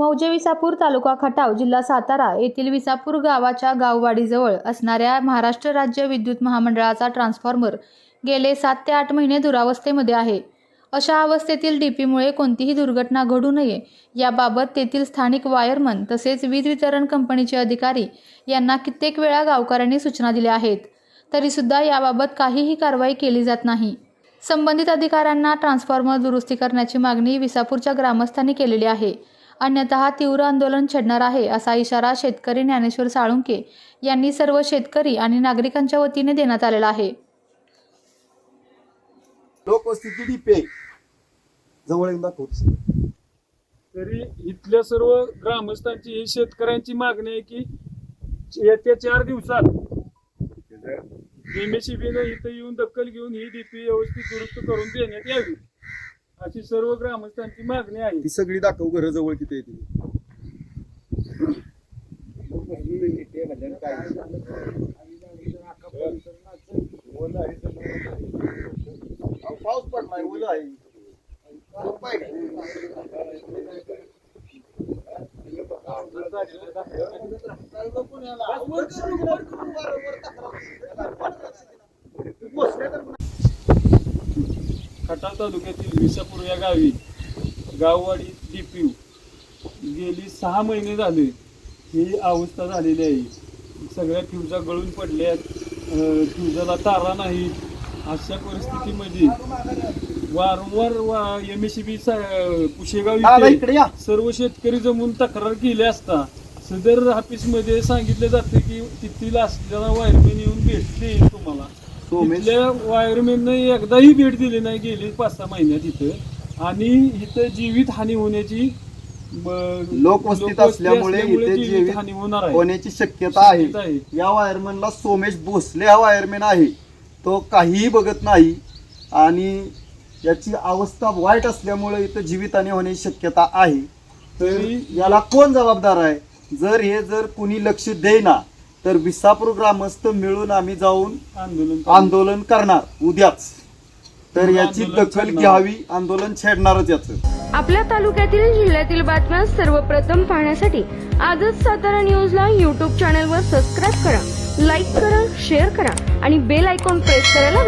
मौजे विसापूर तालुका खटाव जिल्हा सातारा येथील विसापूर गावाच्या गाववाडीजवळ असणाऱ्या महाराष्ट्र राज्य विद्युत महामंडळाचा ट्रान्सफॉर्मर गेले सात ते आठ महिने दुरावस्थेमध्ये आहे. अशा अवस्थेतील डीपीमुळे कोणतीही दुर्घटना घडू नये याबाबत तेथील स्थानिक वायरमन तसेच वीज वितरण कंपनीचे अधिकारी यांना कित्येक वेळा गावकऱ्यांनी सूचना दिल्या आहेत. तरीसुद्धा याबाबत काहीही कारवाई केली जात नाही. संबंधित अधिकाऱ्यांना ट्रान्सफॉर्मर दुरुस्ती करण्याची मागणी विसापूरच्या ग्रामस्थांनी केलेली आहे. अन्यथा तीव्र आंदोलन छेडणार आहे असा इशारा शेतकरी ज्ञानेश्वर साळुंके यांनी सर्व शेतकरी आणि नागरिकांच्या वतीने देण्यात आलेला आहे. जवळ तरी इथल्या सर्व ग्रामस्थांची ही शेतकऱ्यांची मागणी आहे की येत्या चार दिवसात एमएससीबीनं इथं येऊन दखल घेऊन ही डीपी व्यवस्थित दुरुस्त करून देण्यात यावी. अशी सर्व ग्रामस्थांची मागणी आहे. ती सगळी दाखव घर जवळ किती येते पाऊस पडलाय ओलं आहे. खटाव तालुक्यातील विसापूर या गावी गाववाडी डीपीयू गेली सहा महिने झाले ही अवस्था झालेली आहे. सगळ्या फ्युजा गळून पडल्यात फ्युजाला तारा नाही अशा परिस्थितीमध्ये वारंवार एम एस बी इथे या. सर्व शेतकरी जमून तक्रार केली असता सदर ऑफिसमध्ये सांगितले जाते की तिथील असलेला वायरमॅन येऊन भेट देईल तुम्हाला. सोमेश. वायरमॅननं एकदाही भेट दिली नाही गेली पाच सहा महिन्यात इथं. आणि इथं जीवित हानी होण्याची लोकवस्तीत असल्यामुळे इथे जीवित हानी होणार आहे. होण्याची शक्यता आहे. या वायरमॅनला सोमेश भोसले हा वायरमॅन आहे. तो काहीही बघत नाही. आणि याची अवस्था वाईट असल्यामुळे इथं जीवितहानी होण्याची शक्यता आहे. तर तरी याला कोण जबाबदार आहे? जर हे जर कुणी लक्ष देईना तर विसापूर ग्रामस्थ मिळून आम्ही जाऊन आंदोलन आंदोलन करणार उद्याच. तर याची आंदोलन दखल. घ्यावी आंदोलन छेडणारच याचं. आपल्या तालुक्यातील जिल्ह्यातील बातम्या सर्वप्रथम पाहण्यासाठी आजच सातारा न्यूजला यूट्यूब चॅनलवर सबस्क्राईब करा लाईक करा शेअर करा आणि बेल आयकॉन प्रेस करायला